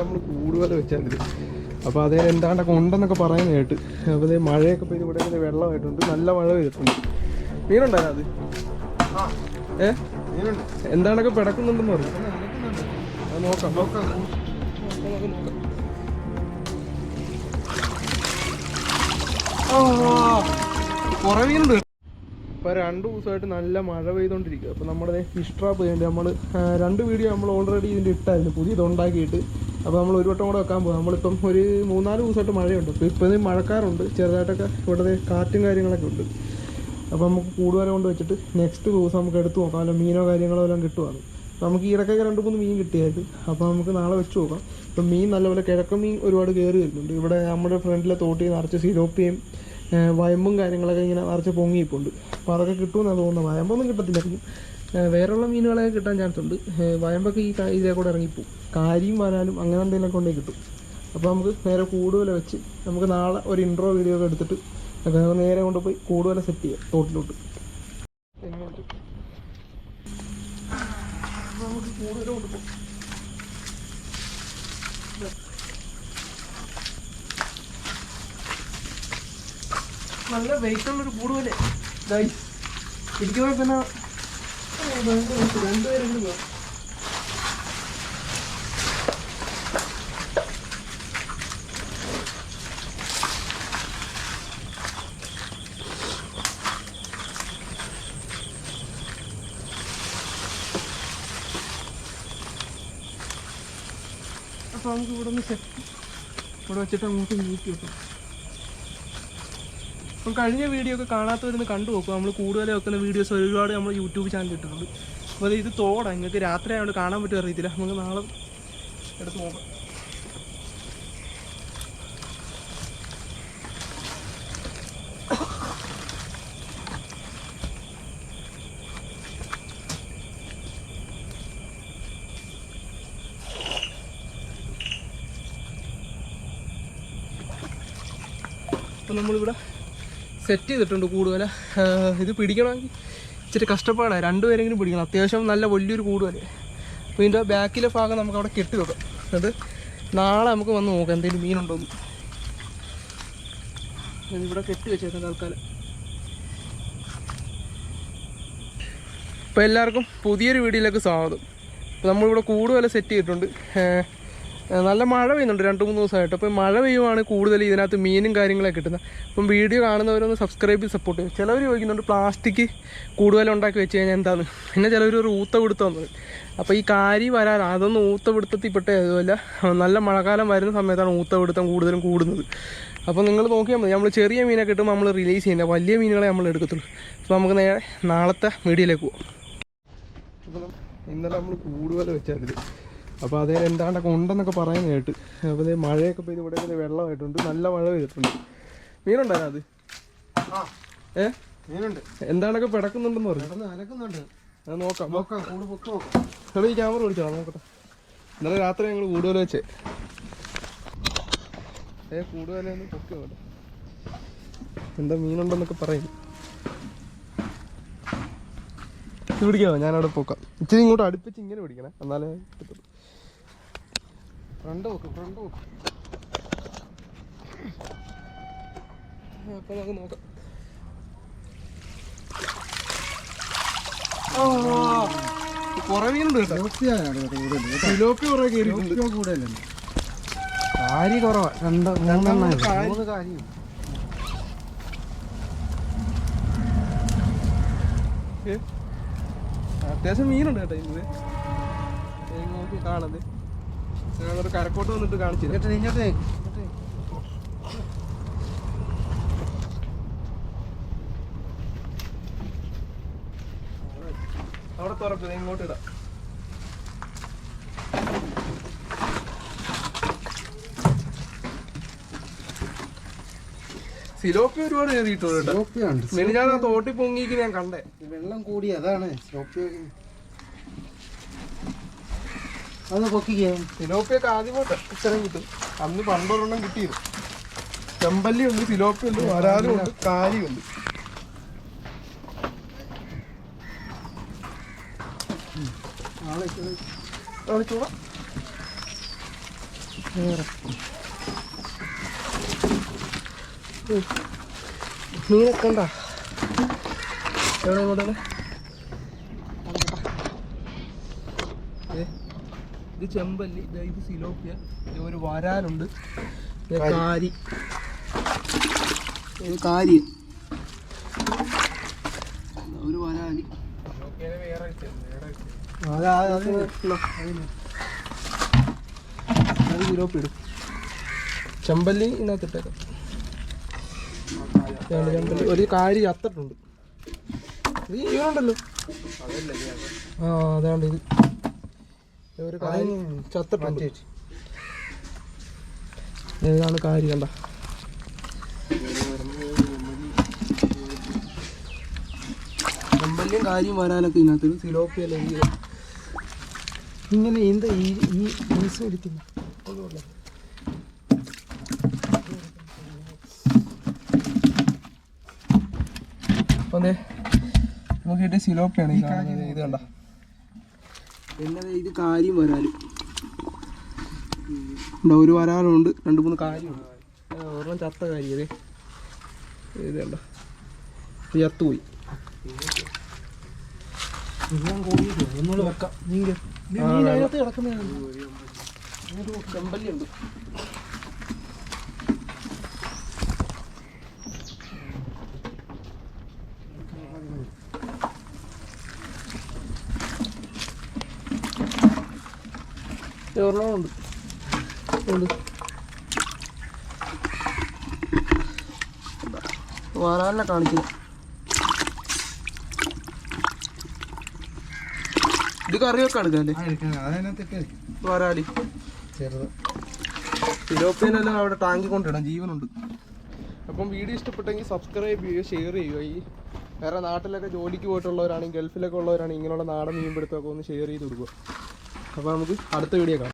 നമ്മൾ കൂടുതൽ വെച്ചാൽ അപ്പോൾ അതേ എന്താണ്ടൊക്കെ ഉണ്ടെന്നൊക്കെ പറയുന്നത് കേട്ട്. അപ്പോൾ അതേ മഴയൊക്കെ പെയ്ത് ഇവിടെ ഇങ്ങനെ വെള്ളമായിട്ടുണ്ട്. നല്ല മഴ പെയ്തിട്ടുണ്ട്. മീനുണ്ടായിരുന്നു അത് ഏ? എന്താണ്ടൊക്കെ പിടക്കുന്നുണ്ടെന്ന് പറഞ്ഞു നോക്കാം. നോക്കാം. കുറേ മീനുണ്ട്. ഇപ്പോൾ രണ്ട് ദിവസമായിട്ട് നല്ല മഴ പെയ്തുകൊണ്ടിരിക്കുക അപ്പോൾ നമ്മുടെ ഫിഷ് ട്രാപ്പ് ചെയ്യേണ്ടി നമ്മൾ രണ്ട് വീഡിയോ നമ്മൾ ഓൾറെഡി ഇതിന്റെ ഇട്ടായിരുന്നു. പുതിയത് ഉണ്ടാക്കിയിട്ട്. അപ്പോൾ നമ്മൾ ഒരു വട്ടം കൂടെ വെക്കാൻ പോകും നമ്മളിപ്പം ഒരു മൂന്നാൽ ദിവസമായിട്ട് മഴയുണ്ട്. അപ്പോൾ ഇപ്പം മഴക്കാറുണ്ട്. ചെറുതായിട്ടൊക്കെ ഇവിടെ കാറ്റും കാര്യങ്ങളൊക്കെ ഉണ്ട്. അപ്പോൾ നമുക്ക് കൂടുതലും കൊണ്ട് വെച്ചിട്ട് നെക്സ്റ്റ് ദിവസം നമുക്ക് എടുത്ത് നോക്കാം. അല്ല മീനോ കാര്യങ്ങളോ എല്ലാം കിട്ടുവാണ് നമുക്ക് ഈ ഇടയ്ക്കൊക്കെ രണ്ട് മൂന്ന് മീൻ കിട്ടിയായിരുന്നു. അപ്പോൾ നമുക്ക് നാളെ വെച്ച് നോക്കാം. ഇപ്പം മീൻ നല്ലപോലെ കിഴക്കൻ മീൻ ഒരുപാട് കയറി വരുന്നുണ്ട്. ഇവിടെ നമ്മുടെ ഫ്രണ്ടിലെ തോട്ടിൽ നിറച്ച് സിലോപ്പിയും വയമ്പും കാര്യങ്ങളൊക്കെ ഇങ്ങനെ നിറച്ച് പൊങ്ങിയിപ്പുണ്ട് അപ്പോൾ അതൊക്കെ കിട്ടുമെന്നാണ് തോന്നുന്നത്. വയമ്പൊന്നും കിട്ടത്തില്ലായിരിക്കും വേറെയുള്ള മീനുകളെ കിട്ടാൻ ചാൻസ് ഉണ്ട്. വയമ്പൊക്കെ ഈ ഇതേ കൂടെ ഇറങ്ങിപ്പോവും. കാരിയും വരാനും അങ്ങനെ എന്തെങ്കിലും കൊണ്ടേ കിട്ടും. അപ്പോൾ നമുക്ക് നേരെ കൂടുതൽ വെച്ച് നമുക്ക് നാളെ ഒരു ഇൻട്രോ വീഡിയോ ഒക്കെ എടുത്തിട്ട് നമുക്ക് നേരെ കൊണ്ടുപോയി കൂടുതൽ സെറ്റ് ചെയ്യാം തോട്ടിലോട്ട്. എങ്ങോട്ട്? നമുക്ക് കൂടുതൽ നല്ല വെയിറ്റ് ഉള്ളൊരു കൂടുതലേ ഇതായി ഇരിക്കുമ്പോൾ പിന്നെ അപ്പോൾ നമുക്ക് ഇവിടെ സെറ്റ് ഇവിടെ വെച്ചിട്ട് അങ്ങോട്ട് നീക്കി വെക്കാം. അപ്പം കഴിഞ്ഞ വീഡിയോ ഒക്കെ കാണാത്തവരുന്ന് കണ്ടു നോക്കുക നമ്മൾ കൂടുതൽ വെക്കുന്ന വീഡിയോസ് ഒരുപാട് നമ്മൾ യൂട്യൂബ് ചാനൽ ഇട്ടിട്ടുണ്ട്. അപ്പോൾ ഇത് തോടാ. നിങ്ങൾക്ക് രാത്രി ആയതുകൊണ്ട് കാണാൻ പറ്റുമോ അറിയത്തില്ല. നമുക്ക് നാളെ എടുത്ത് നോക്കാം. അപ്പം നമ്മളിവിടെ സെറ്റ് ചെയ്തിട്ടുണ്ട് കൂടുതൽ ഇത് പിടിക്കണമെങ്കിൽ ഇച്ചിരി കഷ്ടപ്പാടാണ് രണ്ടുപേരെങ്കിലും പിടിക്കണം. അത്യാവശ്യം നല്ല വലിയൊരു കൂടുതൽ അപ്പോൾ ഇതിന്റെ ബാക്കിലെ ഭാഗം നമുക്ക് അവിടെ കെട്ടി വെക്കാം. എന്നിട്ട് നാളെ നമുക്ക് വന്ന് നോക്കാം എന്തെങ്കിലും മീനുണ്ടോ എന്ന്. ഇവിടെ കെട്ടി വെച്ചേക്കാം തൽക്കാലം. അപ്പോൾ എല്ലാവർക്കും പുതിയൊരു വീഡിയോയിലേക്ക് സ്വാഗതം. അപ്പോൾ നമ്മളിവിടെ കൂടുതൽ സെറ്റ് ചെയ്തിട്ടുണ്ട്. നല്ല മഴ പെയ്യുന്നുണ്ട് രണ്ട് മൂന്ന് ദിവസമായിട്ട്. അപ്പോൾ മഴ പെയ്യുവാണ് കൂടുതൽ ഇതിനകത്ത് മീനും കാര്യങ്ങളൊക്കെ കിട്ടുന്നത്. അപ്പം വീഡിയോ കാണുന്നവരൊന്ന് സബ്സ്ക്രൈബ് ചെയ്ത് സപ്പോർട്ട് ചെയ്യും. ചിലവർ ചോദിക്കുന്നുണ്ട് പ്ലാസ്റ്റിക് കൂടുതൽ ഉണ്ടാക്കി വെച്ച് കഴിഞ്ഞാൽ എന്താണ് പിന്നെ ചിലവർ ഒരു ഊത്ത പിടുത്തം വന്നത് അപ്പോൾ ഈ കാരി വരാൻ അതൊന്നും ഊത്ത പിടുത്തത്തിൽ പെട്ട അതുമല്ല നല്ല മഴക്കാലം വരുന്ന സമയത്താണ് ഊത്ത പിടുത്തം കൂടുതലും കൂടുന്നത്. അപ്പോൾ നിങ്ങൾ നോക്കിയാൽ മതി നമ്മൾ ചെറിയ മീനൊക്കെ കിട്ടുമ്പോൾ നമ്മൾ റിലീസ് ചെയ്യുന്നത് വലിയ മീനുകളെ നമ്മൾ എടുക്കത്തുള്ളൂ. അപ്പോൾ നമുക്ക് നേരെ നാളത്തെ വീഡിയോയിലേക്ക് പോകാം ഇന്നലെ നമ്മൾ കൂടുതൽ വെച്ചായിരുന്നു. അപ്പോൾ അതേ എന്താണ്ടൊക്കെ ഉണ്ടെന്നൊക്കെ പറയുന്നത് കേട്ട്. അപ്പോൾ മഴയൊക്കെ പെയ്ത് ഇവിടെ വെള്ളമായിട്ടുണ്ട്. നല്ല മഴ പെയ്തിട്ടുണ്ട്. മീനുണ്ടായിരുന്നു അത്? ഏ? മീനുണ്ട്. എന്താണ്ടൊക്കെ പിടക്കുന്നുണ്ടെന്ന് പറഞ്ഞു കിടന്ന് അലക്കുന്നുണ്ട്. അത് നോക്കാം. നോക്കാം കൂട് പൊക്ക് നോക്കാം. ഈ ക്യാമറ വിളിച്ചോ? നോക്കട്ടെ. ഇന്നലെ രാത്രി ഞങ്ങൾ കൂടുതൽ വെച്ചേ. ഏ കൂടുതലൊന്ന് പൊക്കി നോട്ടെ എന്താ മീനുണ്ടെന്നൊക്കെ പറയുന്നു ഇത് പിടിക്കാമോ? ഞാനവിടെ പോക്കാം. ഇച്ചിരി ഇങ്ങോട്ട് അടുപ്പിച്ച് ഇങ്ങനെ പിടിക്കണേ. എന്നാലേ കിട്ടുള്ളൂ ഫ്രണ്ട് നോക്ക് ഫ്രണ്ട് നോക്ക്. അപ്പൊ നമുക്ക് നോക്കാം. കൊറേ മീനുണ്ട് കേട്ടോ. ലോപ്പിയാണ് കൂടുതൽ സിലോപ്പി കുറെ കയറിയിട്ടുണ്ട്. ലോപ്പിയോ കൂടുതലുണ്ട് കാരി കുറവാ. രണ്ട് മൂന്നെണ്ണം മൂന്ന് കാരിയും. ഏ? അത്യാവശ്യം മീനുണ്ട് കേട്ടോ ഇന്ന് നോക്കി കാണത് ഞാനൊരു കരക്കോട്ട് വന്നിട്ട് കാണിച്ചു ഇങ്ങോട്ട് ഇങ്ങോട്ട് അവിടെ തുറക്കുന്നത് ഇങ്ങോട്ട് ഇടാം. സിലോപ്പി ഒരുപാട് കയറിയിട്ടുണ്ട് ഞാൻ തോട്ടി പൊങ്ങിക്ക് ഞാൻ കണ്ടേ. വെള്ളം കൂടി അതാണ് ലോപ്പിയോ അത് പൊക്കിക്കാം. സിലോപ്പിയൊക്കെ ആദ്യമായിട്ട് ഇത്രയും കിട്ടും. അന്ന് പണ്ടൊരെണ്ണം കിട്ടിയത്. ചെമ്പല്ലി ഉണ്ട് ഫിലോപ്പി ഉണ്ട് വരാലും ഉണ്ട് കാലി ഉണ്ട്. മീനൊക്കെ ഉണ്ടാ? എവിടെ ഇത് ചെമ്പല്ലി ദേ ഇത് സിലോപ്പിയ ഇത് ഒരു വരാലുണ്ട്. ഇത് കാരി. ഇത് കാരി. ഒരു വരാലി. അതാ സിലോപ്പി ഇടും. ചെമ്പല്ലി ഇതാണ് ചെമ്പല്ലി ഒരു കാരി അത്തട്ടുണ്ട്. ഇത് ഇവനുണ്ടല്ലോ ആ അതാണ്ട് ഇത് ഇത്. ഒരു കാര്യം ചത്തിട്ടുണ്ട്. ഇതാണ് കാരി കണ്ട? ചെമ്പല്ലിയും കാര്യം വരാനൊക്കെ ഇതിനകത്ത്. സിലോപ്പിയല്ല ഈ ഇങ്ങനെ എന്താ ഈ ഈ പൈസ എടുക്കുന്നു അപ്പം നമുക്ക് കിട്ടിയ സിലോപ്പിയാണ് ഈ കാണുന്നത്. ഇത് കണ്ട? പിന്നെ ഇത് കാര്യം വരാലും ഒരു വരാലുണ്ട് രണ്ട് മൂന്ന് കാര്യമുണ്ട്. ഒരെണ്ണം ചത്ത കാര്യം അതെ ഇത് കണ്ട. ഇത് ചത്തുപോയി നമ്മൾ വെക്കാം. നീ ആ, അതിനകത്ത് കിടക്കുന്നതാണ് ചെമ്പല്ലി ഉണ്ട് ഒരെണ്ണമുണ്ട് ഉണ്ട് വരാലിനെ കാണിക്കുന്നു ഇത് കറിയൊക്കെ എടുക്കാം അല്ലേ അതിനകത്തൊക്കെ വരാലി അവിടെ ടാങ്കി കൊണ്ടിടാം ജീവനുണ്ട്. അപ്പം വീഡിയോ ഇഷ്ടപ്പെട്ടെങ്കിൽ സബ്സ്ക്രൈബ് ചെയ്യുക ഷെയർ ചെയ്യുക. ഈ വേറെ നാട്ടിലൊക്കെ ജോലിക്ക് പോയിട്ടുള്ളവരാണെങ്കിൽ ഗൾഫിലൊക്കെ ഉള്ളവരാണെങ്കിൽ ഇങ്ങനെയുള്ള നാടൻ മീൻപിടുത്തമൊക്കെ ഒന്ന് ഷെയർ ചെയ്ത് കൊടുക്കുക. അപ്പോൾ നമുക്ക് അടുത്ത വീഡിയോ കാണാം.